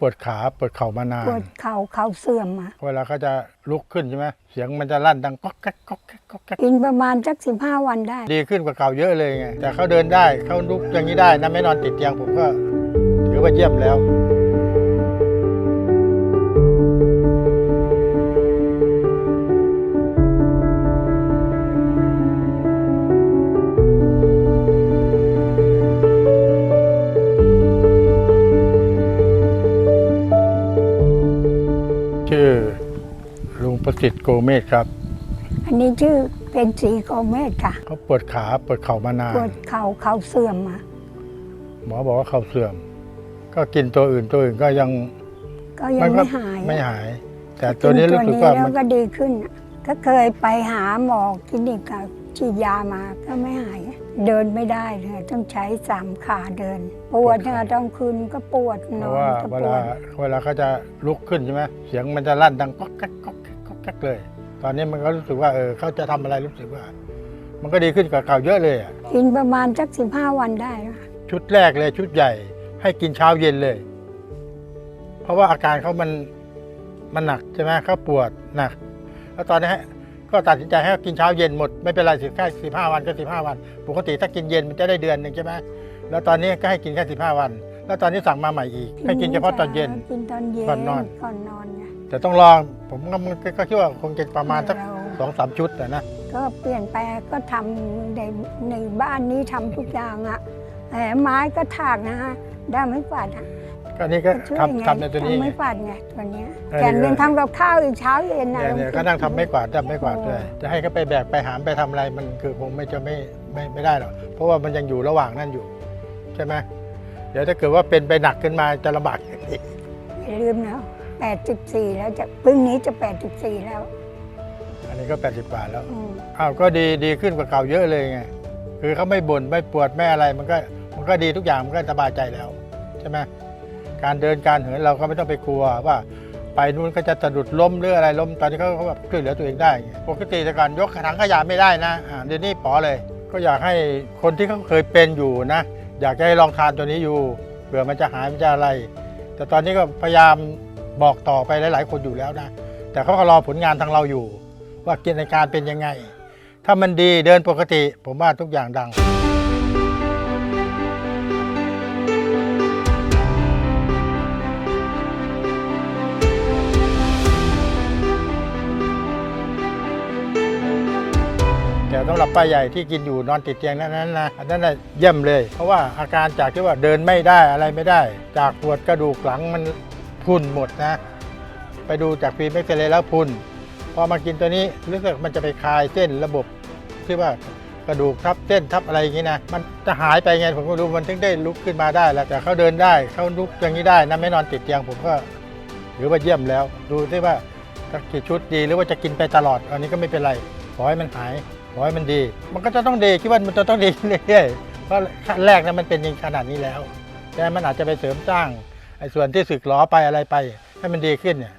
ปวดขาปวดเข่ามานาน ปวดเข่าเข่าเสื่อมอะเวลาเขาจะลุกขึ้นใช่ไหมเสียงมันจะลั่นดังก๊อกแก๊กก๊อกแก๊กก๊อกแก๊กกินประมาณสักสิบห้าวันได้ ดีขึ้นกว่าเก่าเยอะเลยไงแต่เขาเดินได้เขาลุกอย่างนี้ได้นะไม่นอนติดเตียงผมก็ถือว่าเยี่ยมแล้ว ประสิทธิ์โกเมศครับ อันนี้ชื่อเป็นสีโกเมศค่ะ เขาปวดขาปวดเข่ามานานปวดเข่าเข่าเสื่อมอะหมอบอกว่าเข่าเสื่อม ก็กินตัวอื่นตัวอื่นก็ยังก็ยังก็ไม่หายไม่หาย แต่ตัวนี้รู้สึกว่าแล้มัวนก็ดีขึ้นอะก็เคยไปหาหมอคลินิกอะฉีดยามาก็ไม่หาย เดินไม่ได้เลยต้องใช้สามขาเดิน ปวดเนี่ยต้องคืนก็ปวดเพนอราะว่านก็เวปลาวดเวลาเขาจะลุกขึ้นใช่ไหมเสียงมันจะลั่นดังก๊อกแก๊กก๊อกแก๊กก๊อกแก๊กเลย ตอนนี้มันก็รู้สึกว่าเออเขาจะทำอะไรรู้สึกว่า มันก็ดีขึ้นกว่าเก่าเยอะเลยอะกินประมาณสักสิบห้าวันได้นะชุดแรกเลยชุดใหญ่ ให้กินเช้าเย็นเลย เพราะว่าอาการเขามันมันหนักใช่ไหมเขาปวดหนัก แล้วตอนนี้ให้ก็ตัดสินใจให้เขากินเช้าเย็นหมดไม่เป็นไรสิแค่สิบห้าวันก็สิบห้าวัน ปกติถ้ากินเย็นมันจะได้เดือนหนึ่งใช่ไหมแล้วตอนนี้ก็ให้กินแค่สิบห้าวัน แล้วตอนนี้สั่งมาใหม่อีก ให้กินเฉพาะตอนเย็นกินตอนเย็นก่อนนอนก่อนนอนไง แต่ต้องลองผมก็มันก็คิดว่าคงจะประมาณสักเรสองสามชุดนะนะก็เปลี่ยนแปลงก็ทำในในบ้านนี้ทำทุกอย่างอะแหมไม้ก็ถากนะฮะได้ไม่กวาดอะก็นี่ก็ช่วยไงทำทำในตัวนี้ทำไงไม่กวาดไงตัวเนี้ยเออแกนยังทำกับข้าวอีกเช้าเย็นนะเนี่ยเนี่ยก็นั่งทำไม่กวาดทำไม่กวาดด้วยจะให้เขาไปแบกไปหามไปทำอะไรมันคือคงไม่จะไม่ไม่ไม่ได้หรอกเพราะว่ามันยังอยู่ระหว่างนั่นอยู่ ใช่ไหมเดี๋ยวถ้าเกิดว่าเป็นไปหนักขึ้นมาจะลำบากอีกอย่าลืมนะ 84 แล้วจะพรุ่งนี้จะ 84 แล้ว อันนี้ก็ 80กว่าแล้ว อืมอ้าวก็ดีดีขึ้นกว่าเก่าเยอะเลยไง คือเขาไม่บ่นไม่ปวดไม่อะไรมันก็มันก็ดีทุกอย่างมันก็สบายใจแล้วใช่ไหมการเดินการเหินเราก็ไม่ต้องไปกลัวว่า ไปนู้นก็จะสะดุดล้มหรืออะไรล้มตอนนี้เขาเขาแบบช่วยเหลือตัวเองได้ไงปกติแต่ก่อนยกถังขยะไม่ได้นะอ่าเดี๋ยวนี้ป๋อเลย ก็อยากให้คนที่เขาเคยเป็นอยู่นะ อยากจะให้ลองทานตัวนี้อยู่เผื่อมันจะหายมันจะอะไร แต่ตอนนี้ก็พยายาม บอกต่อไปหลาย ๆ คนอยู่แล้วนะ แต่เขาก็รอผลงานทางเราอยู่ ว่ากิจการเป็นยังไง ถ้ามันดีเดินปกติ ผมว่าทุกอย่างดัง แต่สำหรับป้าใหญ่ที่กินอยู่นอนติดเตียงนั้นนั้นนะอันนั้นนะเยี่ยมเลย เพราะว่าอาการจากที่ว่าเดินไม่ได้อะไรไม่ได้ จากปวดกระดูกหลังมัน พุ่นหมดนะ ไปดูจากฟิล์มเอ็กซเรย์แล้วพุ่น พอมากินตัวนี้รู้สึกมันจะไปคลายเส้นระบบที่ว่ากระดูกทับเส้นทับอะไรอย่างนี้นะ มันจะหายไปไงผมก็รู้มันถึงได้ลุกขึ้นมาได้แล้วแต่เขาเดินได้เขาลุกอย่างนี้ได้นะไม่นอนติดเตียงผมก็ถือว่าเยี่ยมแล้ว ดูที่ว่าจะกี่ชุดดีหรือว่าจะกินไปตลอด อันนี้ก็ไม่เป็นไรขอให้มันหายขอให้มันดี มันก็จะต้องดีคิดว่ามันจะต้องดีเรื่อยๆเพราะขั้นแรกนะมันเป็นอย่างขนาดนี้แล้ว แต่มันอาจจะไปเสริมสร้าง ส่วนที่สึกหรอไปอะไรไปให้มันดีขึ้นเนี่ย